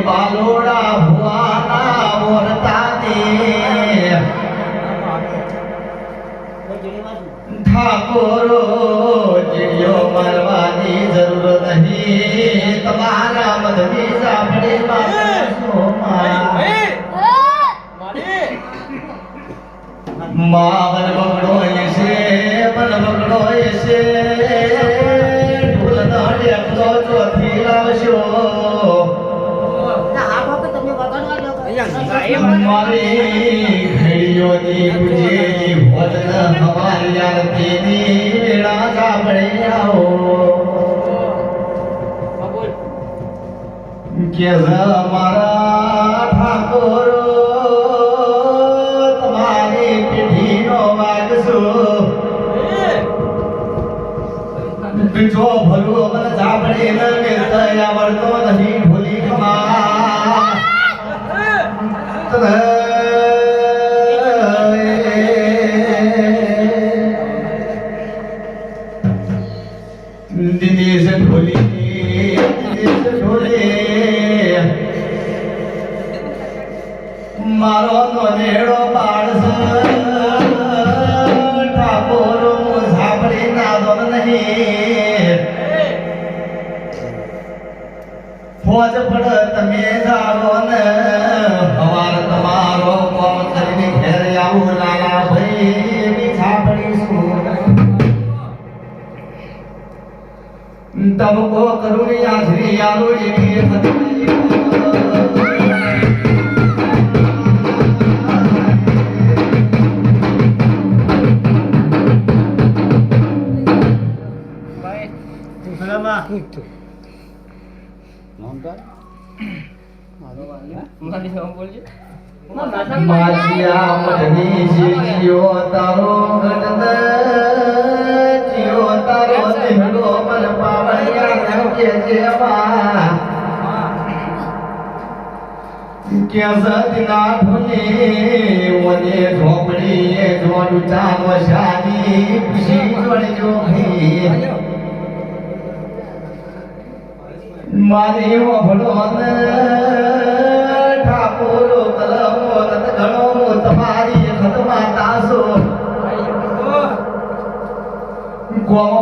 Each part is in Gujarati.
બાલોડા ભુવાના મોરતાને ઠાકોરો જીડ્યો મરવાની જરૂર નહીં તમારા મધની સાંભળે માં કે મારા ઠાકોરો તમારી પેઢીનો વાગશો જો ભલું મને સાંભળે ન મેળતા આવડતો નહીં. મારો નોનેડો બાળસ ઠાકોર મુસાફરી નાદો નહીં ફોજ પડ તમે જાણો ને હવાર તમારો કોમ કરીને ઘેર આવું લાલા ભાઈ એવી તમ કો કરુણી આધરી આલો એની હતી માજીયા મઢની શીશીઓ તારો તારો દેહડો મન કે જેવા કે સદના ઢોલે ઓને ઝોપડી એ જોડું ચાનો શાની ખુશી જોડજો ભાઈ. મારી મને ઠાકોરો કલમો રત ઘણો તમારી ખતમા તાસો. કોમ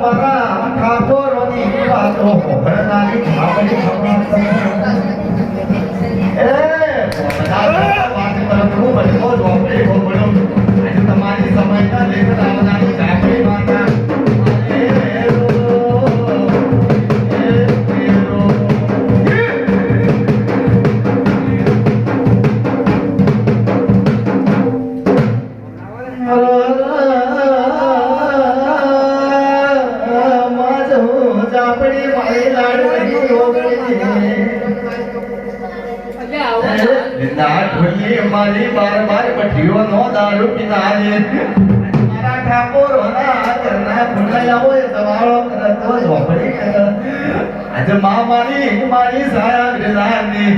મારા ઠાકોરોની વાતો ભરનારી ખાબડી એ ના ઢોલી મારી બાર બાર બઠીઓ નો દારૂ પીતા જે મારા ઠાકોર ના ઘરના ભૂલાયા હોય તમારો કરતો ઝોપડી આજે મા મારી મારી સાયા વિરાની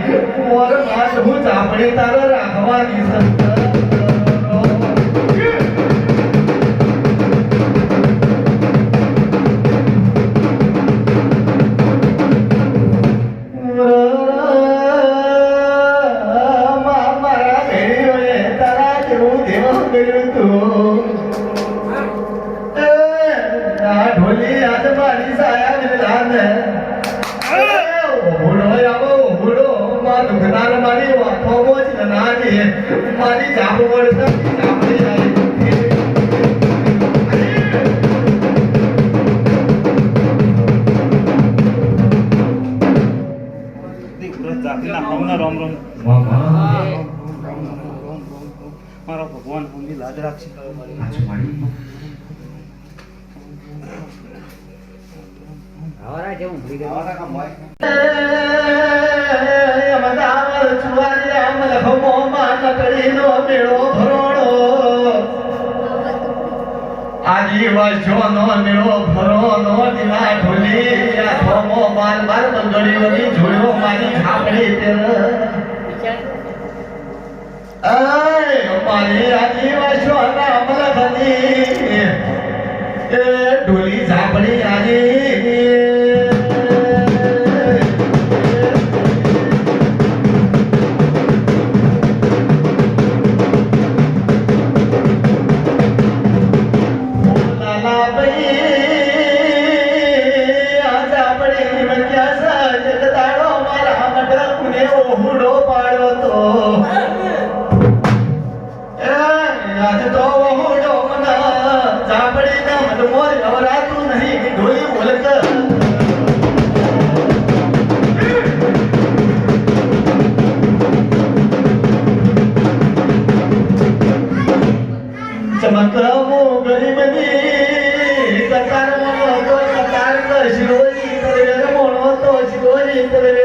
મોર માત હું ચાપડી તારો રાખવાની સંત કર્યું તું. આ ઢોલી આજ મારી સાયા વિરલાને ઓહુડો આવો ઓહુડો માં દુખનાર મારી વાતો મોજ મારા ભગવાન હમની લાજ રાખશે. અમદાવાદ છુવારી આમ લખમો માં લકડીનો મેળો ભરોડો આદિવાસીઓનો મેળો ભરોનો દિના ઢોલી આ થોમો બાર બાર બંગડી વળી મારી છાપડી તેર આય મારી આદિવાસીઓના અમલખની એ ઢોલી ઝાપડી આજી લાલા ભાઈ શિરોઈ તરવેર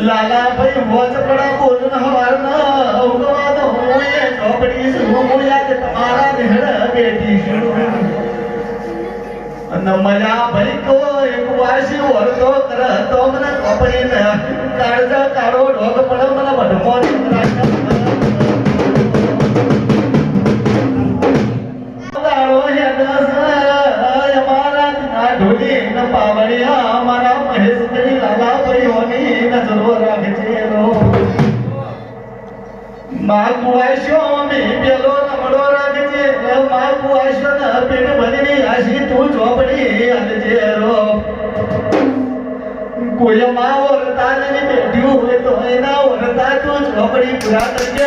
લાલા ભાઈ હોજ પડા બોલું હવાર ના ઉગવા તો હું એ ચોપડી છું? યાદ તમારા દેહડ બેઠી છું અને મજા ભાઈ તો એક વાસી વરતો કર તો મને ચોપડી ને દાડો માં કુવાશ્યો મે પેલો નમડો રાખજે. માં કુવાશ્યો ન પેટ ભરીની આશી તું ચોપડી આલજે રો. કોઈ માં ઓરતા ને બેઠ્યું હોય તો એના ઓરતા તું ચોપડી પૂરા કરજે.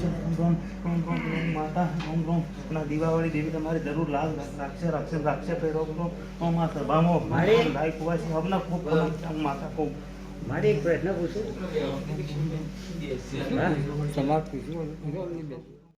છે રોમ રોમ રોમ રોમ માતા રોમ રોમ. અને દીવાવાળી દેવી તમારી જરૂર લાલ રાખશે રાખશે રાખશે ભાઈ રોમ રોમ ઓમ માતા સભામાં મારી- ગાય કુવાસી હમણાં ખૂબ માતા ખૂબ મારી એક પ્રશ્ન પૂછું? સમાપ્ત પૂછ્યું